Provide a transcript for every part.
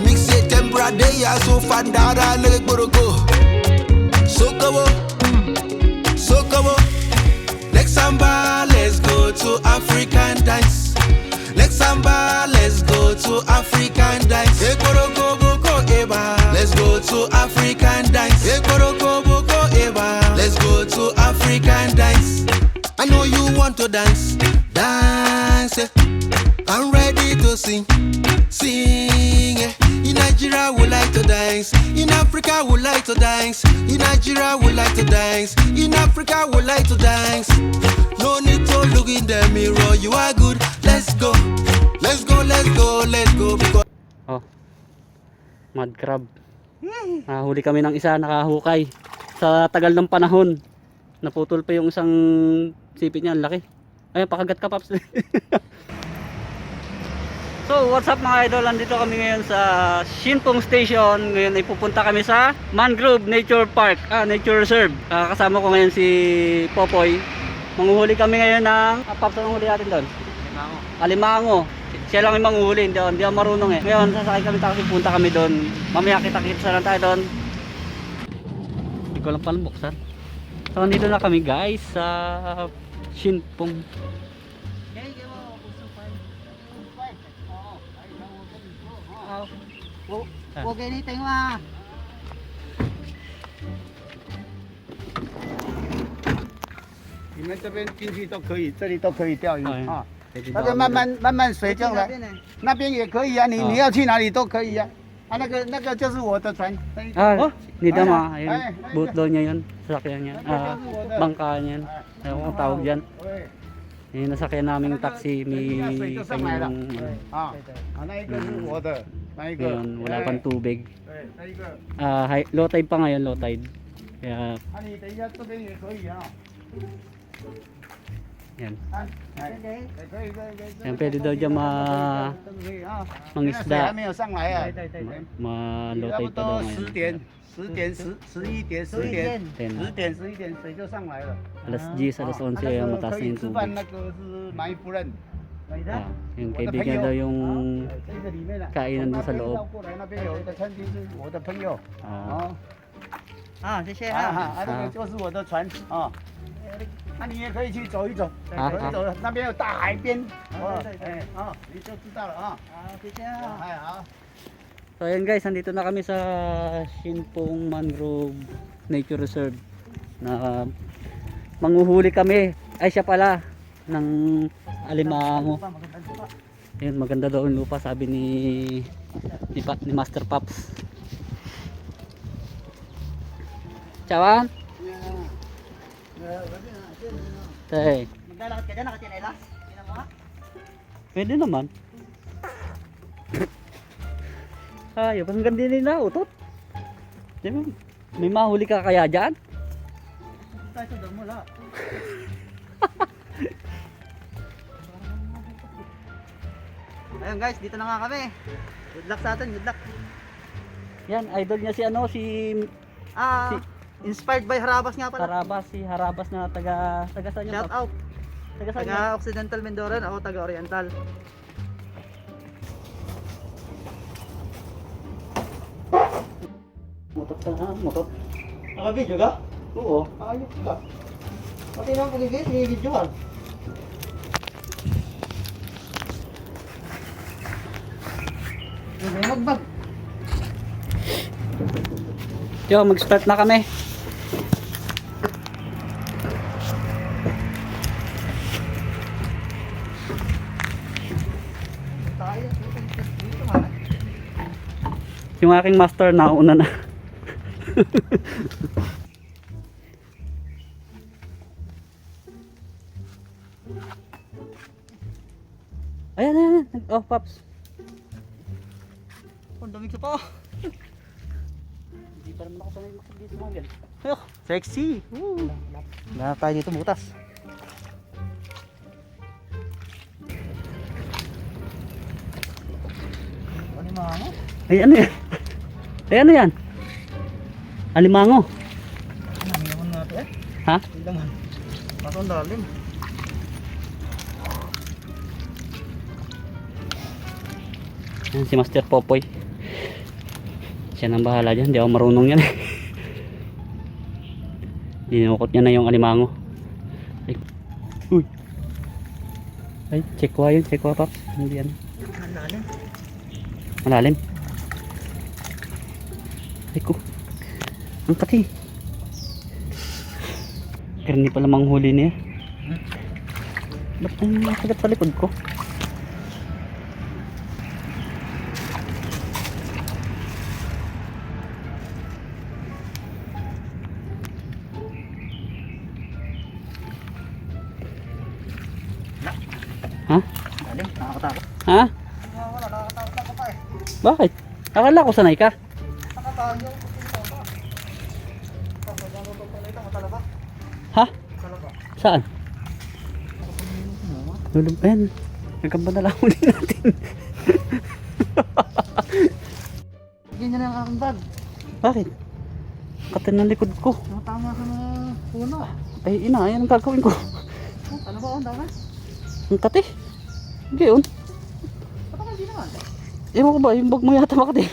Amixie tempra deya so fandara le boroko. Sokobo, Sokobo. Next samba, let's go to African dance. Next samba, let's go to African dance. Ekoroko boko eba. Let's go to African dance. Ekoroko boko eba. Let's go to African dance. I know you want to dance, dance. I'm ready to sing, sing. Nigeria, we like to dance. In Africa, we like to dance. In Nigeria, we like to dance. In Africa, we like to dance. No need to look in the mirror. You are good. Let's go, let's go, let's go, let's go. Oh. Mud crab. Nahuli kami ng isa nakahukay. Sa tagal ng panahon. Naputol pa yung isang sipit niya, ang laki. Ayun, pakagat ka paps. so, what's up mga idol? Andito kami ngayon sa Shinpong Station. Ngayon ay pupunta kami sa Mangrove Nature Park, ah, Nature Reserve. Ah, kasama ko ngayon si Popoy. Manguhuli kami ngayon ng, ah, paps, anong huli natin doon? Alimango. Siya lang yung manguhuli, hindi, hindi ako marunong eh. Ngayon, sasakay kami taxi, punta kami doon. Mamaya kita-kita lang tayo doon. Hindi ko lang palang buksan. So, nandito na kami guys sa Shinpong. 我给你等嘛。你们这边进去都可以，这里都可以钓鱼哎啊。 Pwede 那 daw 个慢 ako 慢慢慢水这样来，那边也可以啊。你啊你要去哪里都可以啊。啊，那个那个就是我的船。那一 Ah,哦 hindi Ay, ma. ay, Ayun, ay, boat daw niya yun. Sasakyan Eh, nasakyan naming taxi, may kanyang... Ah, water. Ayun, wala pang tubig. Ah, high, low tide pa ngayon, low tide. Kaya... Yan. Yan, pwede daw dyan ma... mangisda. Ma low tide pa daw ngayon. 十点、十点、十十一点、十点、Ten. 十点、十一点水就上来了。Alas 10, alas 11 ay mataas 可 na 以 yung 吃饭 tubig. 那个是买夫人，Ah, yung kaibigan daw yung 这个里面的 kainan doon sa 绕 loob. 过来那边有一个餐厅是我的朋友 Ah, 哦，啊，谢谢啊哈，啊。啊那个就是我的船啊。那你也可以去走一走，啊走一走，那边有大海边，哦哎，啊，你就知道了啊。好，谢谢啊。哎，好。So ayun guys, nandito na kami sa Shinpong Mangrove Nature Reserve na manguhuli kami. Ay siya pala ng alimango. Ayun, maganda daw yung lupa sabi ni ni, Pa- ni Master Pops. Chawan? Tay, Maglalakad ka dyan, mo ha. pwede naman. Ay, ang ganda nila, utot. Di ba? May mahuli ka kaya dyan? Tayo sa damo la. Ayun guys, dito na nga kami. Good luck sa atin, good luck. Yan, idol niya si ano, si Ah, Si- inspired by Harabas nga pala. Harabas, si Harabas na taga, taga saan? Shout out. Taga? Taga Occidental Mendoran, ako taga Oriental. Motot ka na, motot. Naka-video ka? Oo. Ayos ka. Pati naman paligid, sinibidyoan. Hindi magbag. Yo, mag-start na kami. Yung aking master na una na. Ayan, ayan, ayan. Oh, Pops. Ang dami ka pa. Hindi pa naman ako sanay magsabit sa mga ganyan. Ayok, sexy. Woo. Lahat tayo dito butas. Ano ano? Ay, ano yan? Ay, ano yan? Alimango. Ha? Ang lalim. Ayan, si Master Popoy. Siya nang bahala dyan. Hindi ako marunong yan. Dinukot niya na yung alimango. Ay. Uy. Ay, chekwa yun. Chekwa, Paps. Hindi yan. Ang lalim. Malalim. Ay ko. Ang kati. Karni pala manghuli niya. Ba't ang nakagat sa likod ko? Ha? Ha? Bakit? Akala ko sanay ka. Nakakatakot yung pupunta pa. Tapos, ano to pala ito, matalaga. Ha? Talaga. Saan? Lulub. Ayan. Nagkamba na lang huli natin. Ganyan na ang aking bag. Bakit? Katin ng likod ko. Tama sa mga puno. Ay ina, ayan ang gagawin ko. Oh, Ano ba ang dami? Ang kati. Hindi yun. Ba't ako hindi naman? Ewan ko ba, yung bag mo yata makati.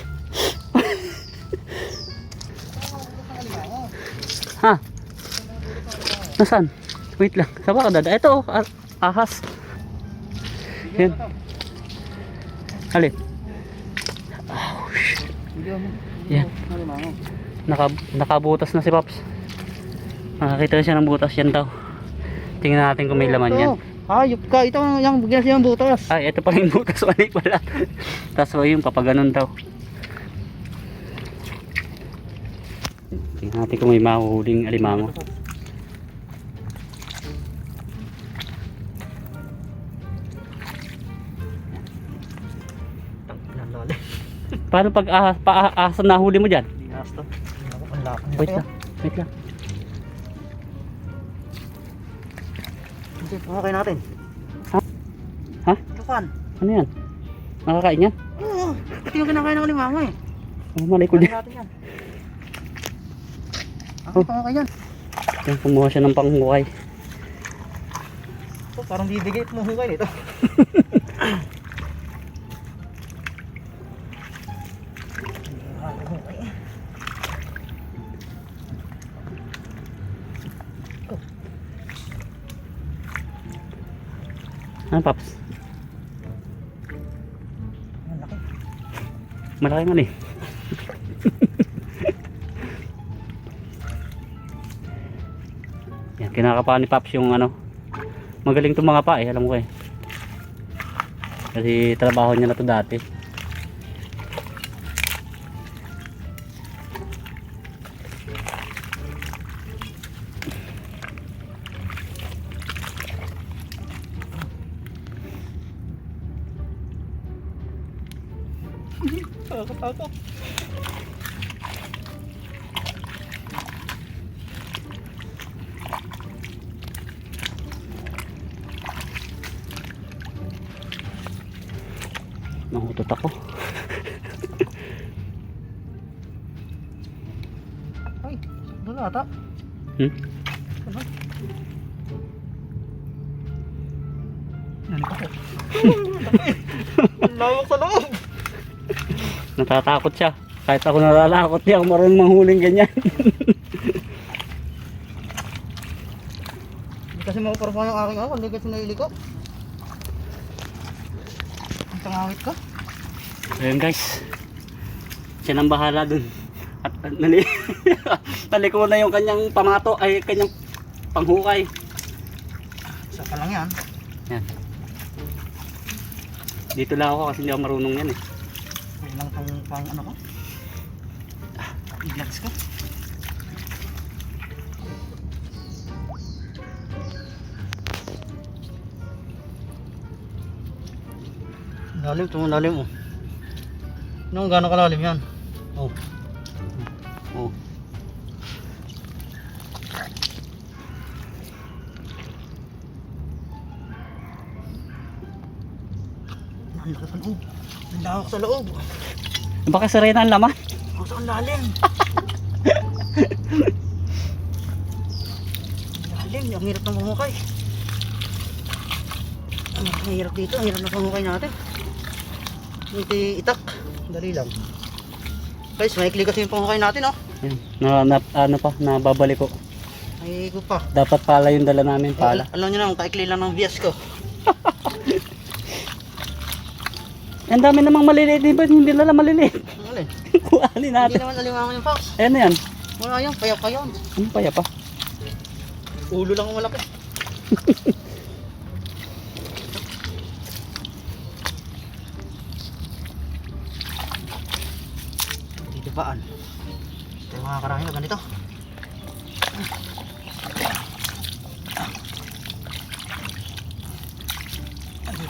ha? Nasaan? Wait lang. Saan ba ka dada? Ito, oh, ah- ahas. Yan. Halip. Hindi mo. Yan. Naka, nakabutas na si Pops. Nakakita na siya ng butas yan daw. Tingnan natin kung may laman yan. Hayop ka. Ito yung bigyan siya ng butas. Ay, ito pala yung butas. Mali pala. Tapos o yung papaganon daw. Tingnan natin kung may mahuhuling alimango. Paano pag ahas, pa, ahas na nahuli mo dyan? Hindi to. Ako. Wait lang. Wait lang. Okay natin. Ha? Ha? Tukan. Ano yan? Nakakain yan? Oo. Ito yung kinakain ako ni mama eh. Ano malay ko Kunin din. natin yan. Oh. Ako, okay yan. Yan, kumuha siya ng panghukay. Oh, parang bibigay at mahukay nito. Ano, Paps? Ang laki. Malaki man eh. Yan, kinakapa ni Paps yung ano. Magaling itong mga pa eh, alam ko eh. Kasi trabaho niya na to dati. Doon ata. Hmm? Ano? Nandito ko. Lawak sa loob. Natatakot siya. Kahit ako natatakot niya, ako marunong manghuling ganyan. Hindi kasi makuparpa yung aking ako, hindi kasi nailiko. Ang tangawit ka. Ayun guys. Siya nang bahala dun. Nali naliko na yung kanyang pamato ay kanyang panghukay. Isa pa lang yan. Yan. Dito lang ako kasi hindi ako marunong yan eh. Pwede lang pang, pang ano ko. I-vlogs ko. Lalim, ito lalim oh. Nung gano'ng kalalim yan? Oh. Oh. Ang laki sa loob. Ang lawak sa loob. Baka sirena ang laman. Ang sa lalim. Ang lalim, ang hirap ng pumukay. Ang hirap dito, ang hirap ng pumukay natin. Hindi itak. Dali lang. Guys, maikli kasi yung panghukay natin, oh. Ayun, na, na, ano pa, nababalik ko. Ay, ko pa. Dapat pala yung dala namin, pala. Al- alam nyo naman, kaikli lang ng bias ko. Ang dami namang maliliit, di ba? Hindi nila maliliit. Alin? Kuali Hindi natin. naman alimangan yung fox. Ayan na yan. Wala yan, paya-paya yan. Ano pa, pa? Ulo lang ang malaki. Dito paan. Mga karami na ganito.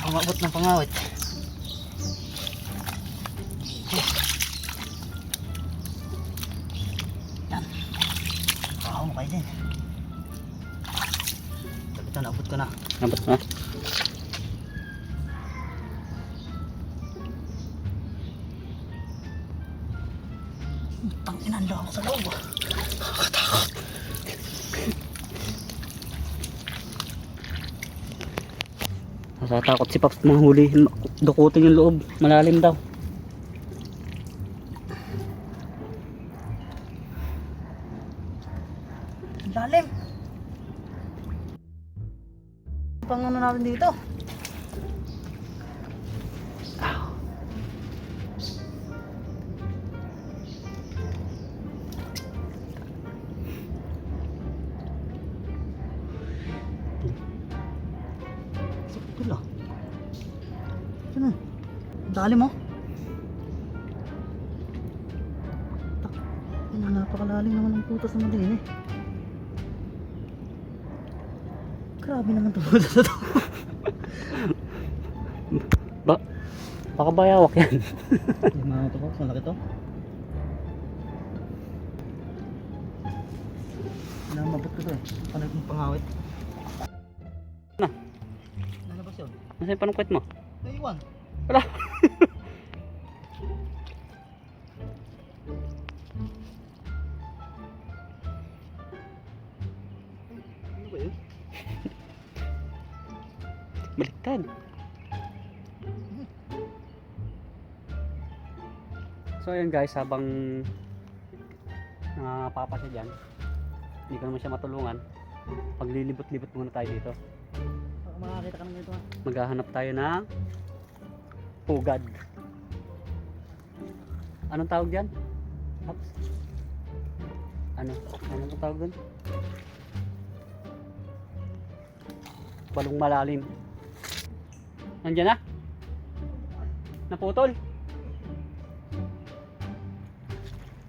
Pangabot ng pangawit. Tangin, ang ako sa loob. Natatakot si Paps mga huli. Dukutin yung loob. Malalim daw. Lang. Ito na. Ang lalim oh. Tak. Ano, napakalalim naman ng putas naman din eh. Grabe naman to putas na to. Ba? Baka bayawak yan. Yung mga to, malaki to. Namabot ko to eh. Yung pangawit? Yun? Nasa yung panungkwet mo? Naiwan. Wala. Ano ba yun? Baliktad. So ayun guys, habang nakapapa siya dyan, hindi ko naman siya matulungan. Paglilibot-libot muna tayo dito. Baka makakita ka naman ito ah. Maghahanap tayo ng pugad. Anong tawag dyan? Pops? Ano? Anong tawag dun? Balong malalim. Nandiyan na? Naputol?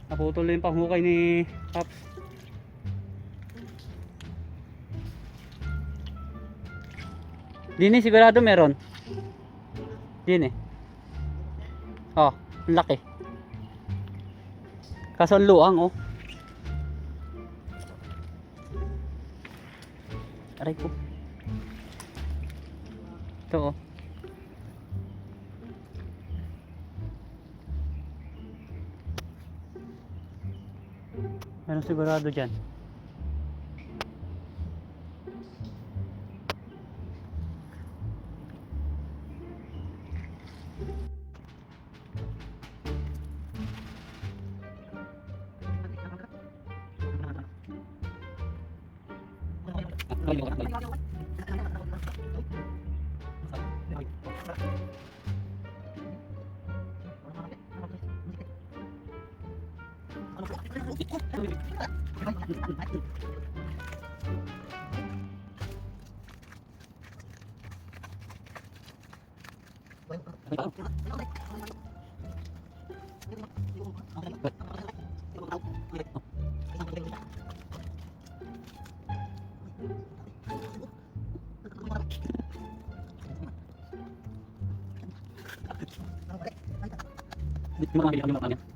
Naputol na yung panghukay ni Pops. Dini sigurado meron. Dini. Oh, ang laki. Kaso ang luang oh. Aray ko. Ito oh. Meron sigurado dyan. Di mo kami kami kami. Yung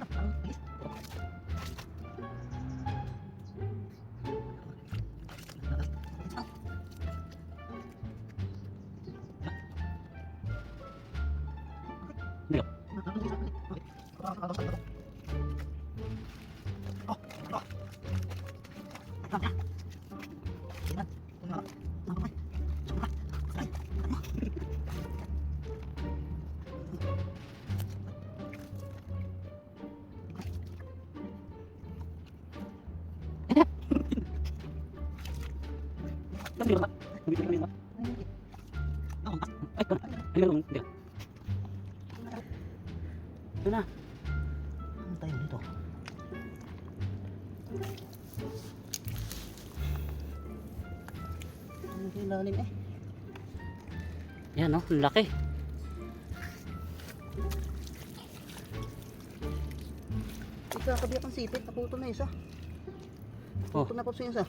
Okay. Ito na. Ano tayo dito? Ano yung lalim eh? Yan oh, ang laki. Ikakabiyak ang sipit, naputol na isa. Oh. Naputol na po siya isa.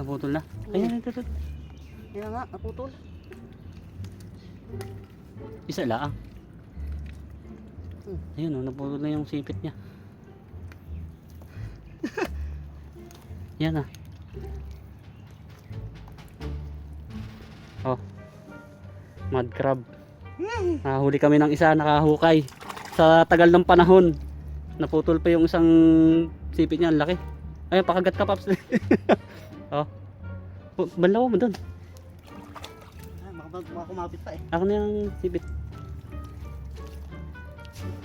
Naputol na. Ayan, ito, ito. Yan nga, naputol. Isa lang. Hmm. Ayun oh, naputol na yung sipit niya. Yan ah. Oh. Mud crab. Nahuli kami ng isa, nakahukay. Sa tagal ng panahon. Naputol pa yung isang sipit niya, ang laki. Ayun, pakagat ka, Paps. oh. Banlaw mo doon. Ah, baka, baka kumapit pa eh. Ako na yung sipit.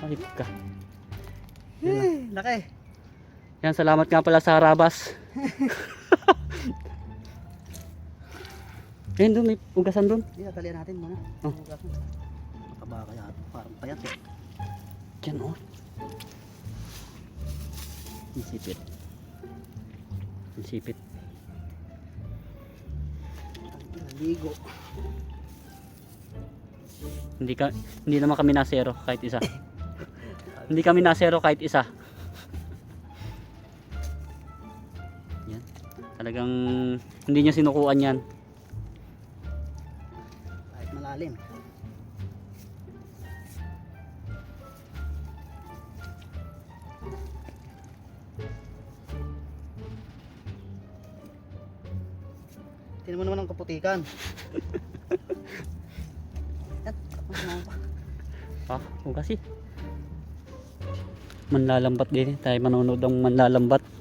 Halip ka. Eh, laki. Yan, salamat nga pala sa Rabas. Ayun doon, may ugasan doon. Hindi, tatalian natin muna. Oh. Mataba kaya, parang payat eh. Diyan oh. Ang sipit. Ang sipit. Ligo. Hindi ka hindi naman kami nasero kahit isa. hindi kami nasero kahit isa. Yan. Talagang hindi niya sinukuan yan. Kahit malalim. Tingnan mo naman ang kaputikan. Tapos na pa. Ah, kasi. Manlalambat din eh. Tayo manonood ng manlalambat.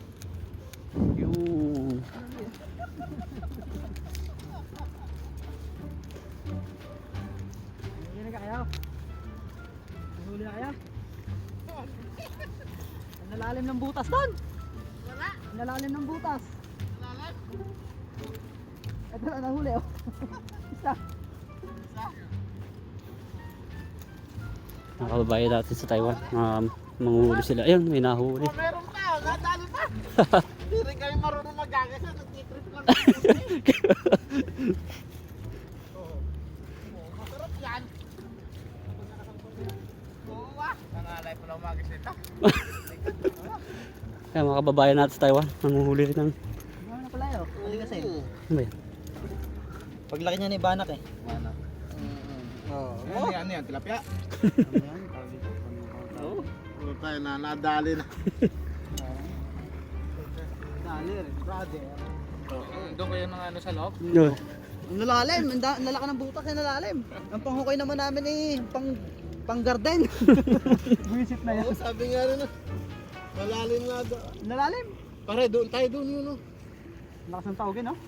Ito na nahuli oh. Isa. Mga kababayan natin sa Taiwan. Um, manguhuli sila. Ayun, may nahuli. Meron pa, nadali pa. Hindi rin kayo marunong magagasa, nagtitrip lang. Oo, Masarap yan. Oo ah. Nangalay pa lang magis nito. Kaya mga kababayan natin sa Taiwan. Manguhuli rin ng... Ano na pala yun? Huli kasi. Ano ba yan? Paglaki niya ni Banak eh. Ano? Oo. Ano yan, ano yan, tilapia? Oo. Oo tayo na, nadali na. Dali rin. Brother. Doon kayo ng ano sa loob? Yun. Ang lalalim, ang da- ang lalaki ng butas ang lalalim. Ang panghukay naman namin eh, pang pang garden. Visit na Oo, sabi nga rin na. Malalim nga doon. Lalalim. Pare, doon tayo doon yun. oh. Lakas ng tawagin, no?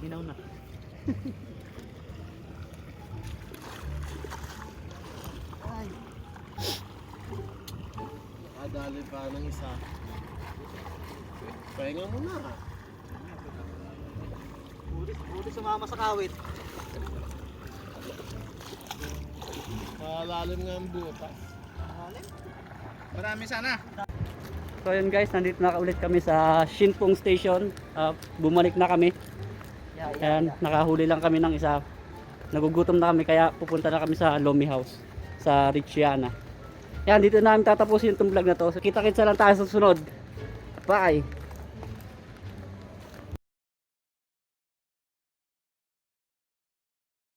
Ginaw na. Ay, Nadali pa ng isa. Pahinga mo na. buti, buti sumama sa kawit. Malalim nga ang butas. Lalalim. Marami sana. So yun guys, nandito na ulit kami sa Shinpong Station. Ah, bumalik na kami. Ayan, nakahuli lang kami ng isa. Nagugutom na kami kaya pupunta na kami sa Lomi House sa Richiana. Ayan, dito na namin tatapusin itong vlog na to. So, kita-kitsa lang tayo sa susunod. Bye!